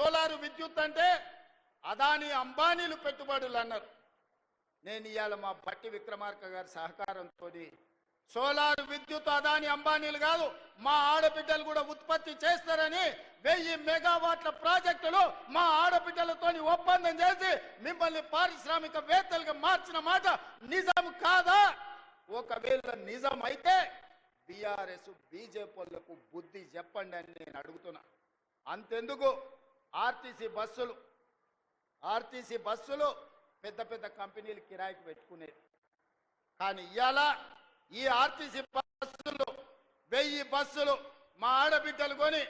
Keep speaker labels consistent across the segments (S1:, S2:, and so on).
S1: Solar విద్యుత్ అంటే అదాని అంబానీలు పెట్టుబడులు అన్నారు. నేను ఇవాళ మా పట్టి విక్రమార్క గారి సహకారంతో సోలార్ విద్యుత్ అదాని అంబానీలు కాదు మా ఆడబిడ్డలు కూడా ఉత్పత్తి చేస్తారని వెయ్యి మెగావాట్ల ప్రాజెక్టులు మా ఆడబిడ్డలతో ఒప్పందం చేసి మిమ్మల్ని పారిశ్రామికవేత్తలుగా మార్చిన మాట నిజం కాదా? ఒకవేళ నిజం అయితే బీఆర్ఎస్ బీజేపీలకు బుద్ధి చెప్పండి అని నేను అడుగుతున్నా. అంతెందుకు? ఆర్టీసీ బస్సులు ఆర్టీసీ బస్సులు పెద్ద పెద్ద కంపెనీలు కిరాయికి పెట్టుకునేది. కానీ ఇవాళ ఈ ఆర్టీసీ బస్సులు వెయ్యి బస్సులు మా ఆడబిడ్డలు కొని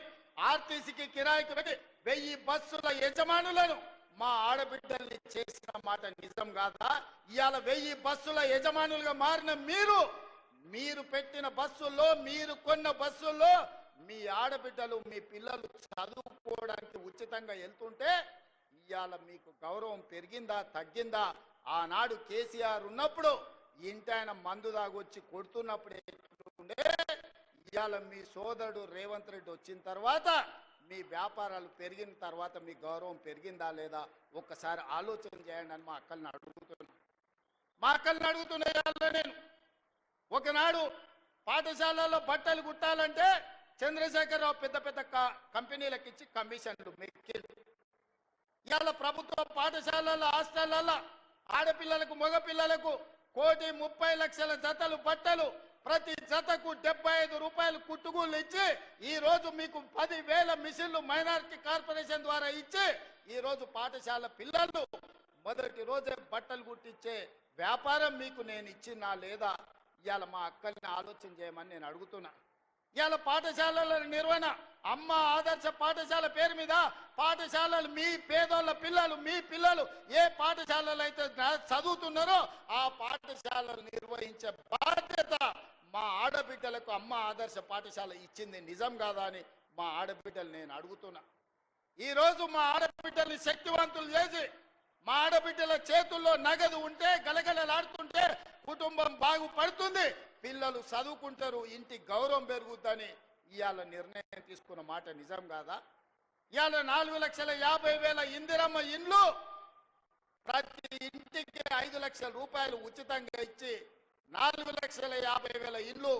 S1: ఆర్టీసీకి కిరాయికి పెట్టి వెయ్యి బస్సుల యజమానులను మా ఆడబిడ్డల్ని చేసిన మాట నిజం కాదా? ఇవాళ వెయ్యి బస్సుల యజమానులుగా మారిన మీరు మీరు పెట్టిన బస్సుల్లో మీరు కొన్న బస్సుల్లో మీ ఆడబిడ్డలు మీ పిల్లలు చదువుకోవడానికి ఉచితంగా వెళ్తుంటే ఇవాళ మీకు గౌరవం పెరిగిందా తగ్గిందా? ఆనాడు కేసీఆర్ ఉన్నప్పుడు ఇంటి ఆయన మందు దాగొచ్చి కొడుతున్నప్పుడు ఎట్లుండే ఇవాళ మీ సోదరుడు రేవంత్ రెడ్డి వచ్చిన తర్వాత మీ వ్యాపారాలు పెరిగిన తర్వాత మీ గౌరవం పెరిగిందా లేదా? ఒక్కసారి ఆలోచన చేయండి అని మా అక్కల్ని అడుగుతున్నా. మా అక్కల్ని అడుగుతున్నా నేను. ఒకనాడు పాఠశాలలో బట్టలు కుట్టాలంటే చంద్రశేఖరరావు పెద్ద పెద్ద కంపెనీలకు ఇచ్చి కమిషన్లు మెక్కిలు ఇవాళ ప్రభుత్వ పాఠశాలల హాస్టళ్ళలో ఆడపిల్లలకు మగపిల్లలకు కోటి ముప్పై లక్షల జతలు బట్టలు ప్రతి జతకు డెబ్బై ఐదు రూపాయలు కుట్టుగూళ్ళు ఇచ్చి ఈ రోజు మీకు పది వేల మిషన్లు మైనారిటీ కార్పొరేషన్ ద్వారా ఇచ్చి ఈ రోజు పాఠశాల పిల్లలు మొదటి రోజే బట్టలు కుట్టించే వ్యాపారం మీకు నేను ఇచ్చినా లేదా? ఇవాళ మా అక్కల్ని ఆలోచన చేయమని నేను అడుగుతున్నా. ఇవాళ పాఠశాలల నిర్వహణ అమ్మ ఆదర్శ పాఠశాల పేరు మీద పాఠశాలలు మీ పేదోళ్ళ పిల్లలు మీ పిల్లలు ఏ పాఠశాలలు అయితే చదువుతున్నారో ఆ పాఠశాలలు నిర్వహించే బాధ్యత మా ఆడబిడ్డలకు అమ్మ ఆదర్శ పాఠశాల ఇచ్చింది నిజం కాదా అని మా ఆడబిడ్డలు నేను అడుగుతున్నా. ఈరోజు మా ఆడబిడ్డల్ని శక్తివంతులు చేసి మా ఆడబిడ్డల చేతుల్లో నగదు ఉంటే గలగలలాడుతుంటే కుటుంబం బాగుపడుతుంది. పిల్లలు చదువుకుంటారు ఇంటి గౌరవం పెరుగుద్దని ఇవాళ నిర్ణయం తీసుకున్న మాట నిజం కాదా? ఇవాళ నాలుగు లక్షల యాభై వేల ఇందిరమ్మ ఇండ్లు ప్రతి ఇంటికి ఐదు లక్షల రూపాయలు ఉచితంగా ఇచ్చి నాలుగు లక్షల యాభై వేల ఇల్లు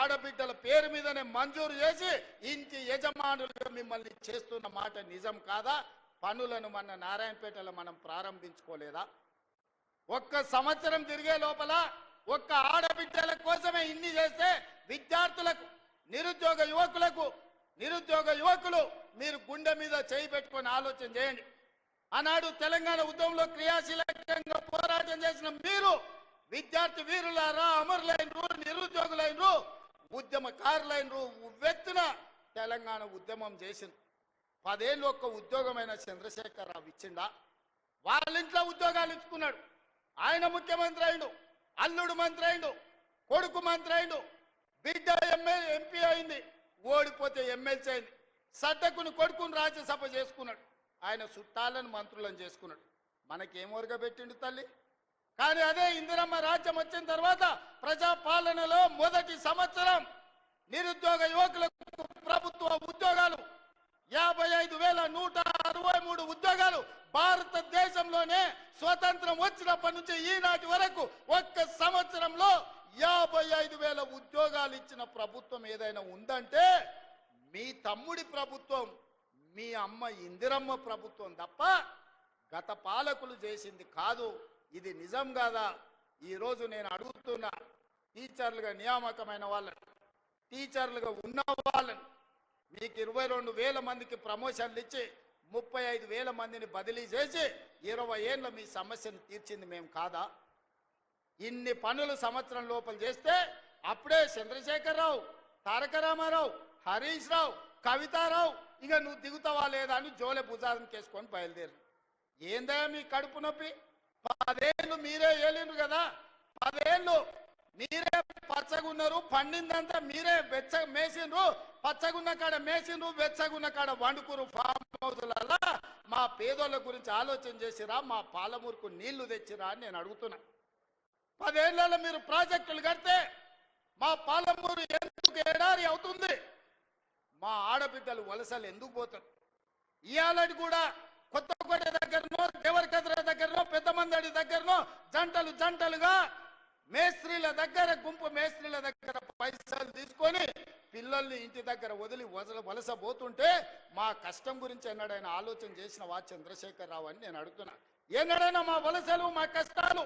S1: ఆడబిడ్డల పేరు మీదనే మంజూరు చేసి ఇంటి యజమానులుగా మిమ్మల్ని చేస్తున్న మాట నిజం కాదా? పనులను మన నారాయణపేటలో మనం ప్రారంభించుకోలేదా? ఒక్క సంవత్సరం తిరిగే లోపల ఒక్క ఆడబిడ్డల కోసమే ఇన్ని చేస్తే విద్యార్థులకు నిరుద్యోగ యువకులకు నిరుద్యోగ యువకులు మీరు గుండె మీద చేయి పెట్టుకొని ఆలోచన చేయండి. ఆనాడు తెలంగాణ ఉద్యమంలో క్రియాశీలకంగా పోరాటం చేసిన మీరు విద్యార్థి వీరులారా అమరులైనరు నిరుద్యోగులైనరు ఉద్యమకారులైనరు ఉవ్వెత్తున తెలంగాణ ఉద్యమం చేసింది పదేళ్ళు ఒక్క ఉద్యోగమైన చంద్రశేఖరరావు ఇచ్చిండా? వాళ్ళ ఇంట్లో ఉద్యోగాలు ఇచ్చుకున్నాడు. ఆయన ముఖ్యమంత్రి అయిండు అల్లుడు మంత్రి అయిండు కొడుకు మంత్రి అయిండు బిడ్డ ఎమ్మెల్యే ఎంపీ అయింది ఓడిపోతే ఎమ్మెల్సీ అయింది సడ్డకుని కొడుకుని రాజ్యసభ చేసుకున్నాడు. ఆయన చుట్టాలను మంత్రులను చేసుకున్నాడు. మనకేం పెట్టిండు తల్లి? కానీ అదే ఇందిరమ్మ రాజ్యం వచ్చిన తర్వాత ప్రజాపాలనలో మొదటి సంవత్సరం నిరుద్యోగ యువకులకు ప్రభుత్వ ఉద్యోగాలు యాభై ఐదు వేల నూట అరవై మూడు ఉద్యోగాలు భారతదేశంలోనే స్వతంత్రం వచ్చినప్పటి నుంచి ఈనాటి వరకు ఒక్క సంవత్సరంలో యాభై ఐదు వేల ఉద్యోగాలు ఇచ్చిన ప్రభుత్వం ఏదైనా ఉందంటే మీ తమ్ముడి ప్రభుత్వం మీ అమ్మ ఇందిరమ్మ ప్రభుత్వం తప్ప గత పాలకులు చేసింది కాదు. ఇది నిజం కాదా? ఈరోజు నేను అడుగుతున్నా టీచర్లుగా నియామకమైన వాళ్ళని టీచర్లుగా ఉన్న వాళ్ళని మీకు ఇరవై రెండు వేల మందికి ప్రమోషన్లు ఇచ్చి ముప్పై ఐదు వేల మందిని బదిలీ చేసి ఇరవై ఏళ్ళ మీ సమస్యను తీర్చింది మేము కాదా? ఇన్ని పనులు సంవత్సరం లోపల చేస్తే అప్పుడే చంద్రశేఖరరావు తారక రామారావు హరీష్ రావు కవితారావు ఇక నువ్వు దిగుతావా లేదా అని జోలె భుజాదం కేసుకొని బయలుదేరు ఏందా మీ కడుపు నొప్పి? పదేళ్ళు మీరే ఏలిండ్రు కదా? పదేళ్ళు మీరే పచ్చగున్నారు పండిందంతా మీరే వెచ్చ మేసిండ్రు పచ్చగున్న కాడ మేసిండ్రు వెచ్చగున్న కాడ వండుకురు ఫామ్ హౌస్లలో మా పేదోళ్ళ గురించి ఆలోచన చేసిరా మా పాలమూరుకు నీళ్ళు తెచ్చిరా అని నేను అడుగుతున్నా. పదేళ్ళలో మీరు ప్రాజెక్టులు కడితే మా పాలమూరు ఎందుకు ఎడారి అవుతుంది? మా ఆడబిడ్డలు వలసలు ఎందుకు పోతారు? ఇయాలటి కూడా కొత్తకోట దగ్గరనో దేవరకద్ర దగ్గరనో పెద్ద మందడి దగ్గరనో జంటలు జంటలుగా మేస్త్రీల దగ్గర గుంపు మేస్త్రీల దగ్గర పైసలు తీసుకొని పిల్లల్ని ఇంటి దగ్గర వదిలి వదల వలస పోతుంటే మా కష్టం గురించి ఎన్నడైనా ఆలోచన చేసిన వా చంద్రశేఖరరావు అని నేను అడుగుతున్నా. ఎన్నడైనా మా వలసలు మా కష్టాలు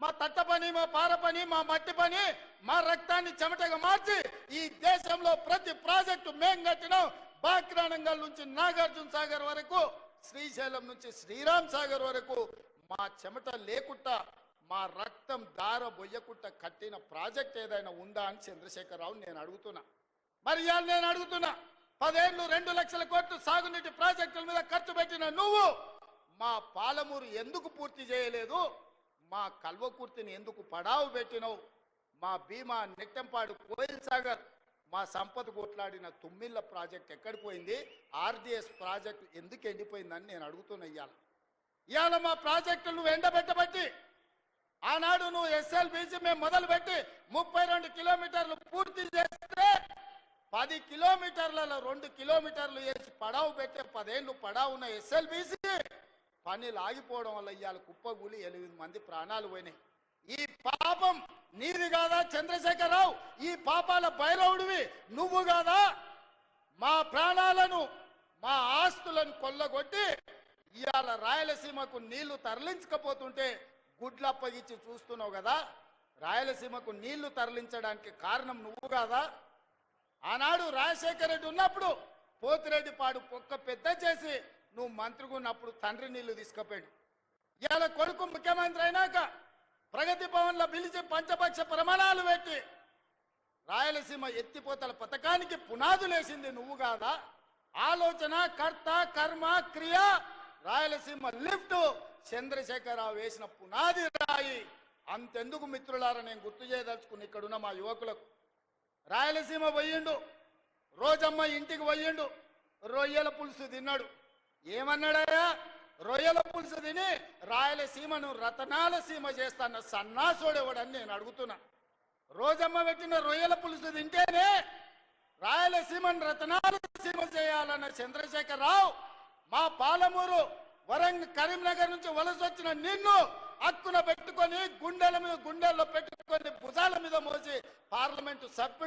S1: మా తట్ట పని మా పార పని మా మట్టి పని మా రక్తాన్ని చెమటగా మార్చి ఈ దేశంలో ప్రతి ప్రాజెక్టు మేం కట్టినాం. బాక్రానంగల్ నుంచి నాగార్జున సాగర్ వరకు శ్రీశైలం నుంచి శ్రీరామ్ సాగర్ వరకు మా చెమట లేకుండా మా రక్తం దార బొయ్యకుట్ట కట్టిన ప్రాజెక్ట్ ఏదైనా ఉందా అని చంద్రశేఖరరావు నేను అడుగుతున్నా. మరి ఇవాళ నేను అడుగుతున్నా పదేళ్ళు రెండు లక్షల కోట్లు సాగునీటి ప్రాజెక్టుల మీద ఖర్చు పెట్టిన నువ్వు మా పాలమూరు ఎందుకు పూర్తి చేయలేదు? మా కల్వకుర్తిని ఎందుకు పడావు పెట్టినవు? మా భీమా నెట్టెంపాడు కోయిల్ సాగర్ మా సంపద కొట్లాడిన తుమ్మిళ్ళ ప్రాజెక్ట్ ఎక్కడికి పోయింది? ఆర్డిఎస్ ప్రాజెక్ట్ ఎందుకు ఎండిపోయిందని నేను అడుగుతున్నా ఇవాళ. ఇవాళ మా ప్రాజెక్టులు నువ్వు ఎండబెట్టబట్టి ఆనాడు నువ్వు ఎస్ఎల్బిసి మేము మొదలుపెట్టి ముప్పై రెండు కిలోమీటర్లు పూర్తి చేస్తే పది కిలోమీటర్లలో రెండు కిలోమీటర్లు వేసి పడావు పెట్టే పదేళ్ళు పడావు ఉన్న ఎస్ఎల్బిసి పనులు ఆగిపోవడం వల్ల ఇవాళ కుప్పగూలి ఎనిమిది మంది ప్రాణాలు పోయినాయి. ఈ పాపం నీది కాదా చంద్రశేఖరరావు? ఈ పాపాల భైరవుడివి నువ్వు కాదా? మా ప్రాణాలను మా ఆస్తులను కొల్లగొట్టి ఇవాళ రాయలసీమకు నీళ్ళు తరలించకపోతుంటే గుడ్లు అప్పగించి చూస్తున్నావు కదా? రాయలసీమకు నీళ్ళు తరలించడానికి కారణం నువ్వు కాదా? ఆనాడు రాజశేఖర రెడ్డి ఉన్నప్పుడు పోతిరెడ్డి పాడు పొక్క పెద్ద చేసి నువ్వు మంత్రిగా ఉన్నప్పుడు తండ్రి నీళ్ళు తీసుకుపోయాడు. ఇవాళ కొడుకు ముఖ్యమంత్రి అయినాక ప్రగతి భవన్లో పిలిచి పంచపక్ష ప్రమాణాలు పెట్టి రాయలసీమ ఎత్తిపోతల పథకానికి పునాదులేసింది నువ్వు కాదా? ఆలోచన కర్త కర్మ క్రియ రాయలసీమ లిఫ్ట్ చంద్రశేఖరరావు వేసిన పునాది రాయి. అంతెందుకు మిత్రులారా నేను గుర్తు చేయదలుచుకుని ఇక్కడున్న మా యువకులకు. రాయలసీమ పోయిండు రోజమ్మ ఇంటికి పోయిండు రొయ్యల పులుసు తిన్నాడు. ఏమన్నాడయ్యా? రొయ్యల పులుసు తిని రాయలసీమను రతనాల సీమ చేస్తాన్న సన్నాసోడేవాడని నేను అడుగుతున్నా. రోజమ్మ పెట్టిన రొయ్యల పులుసు తింటేనే రాయలసీమను రతనాల సీమ చేయాలన్న చంద్రశేఖరరావు మా పాలమూరు వరంగ కరీంనగర్ నుంచి వలస వచ్చిన నిన్ను అక్కున పెట్టుకొని గుండెల మీద గుండెల్లో పెట్టుకొని భుజాల మీద మోసి పార్లమెంటు సభ్యుడు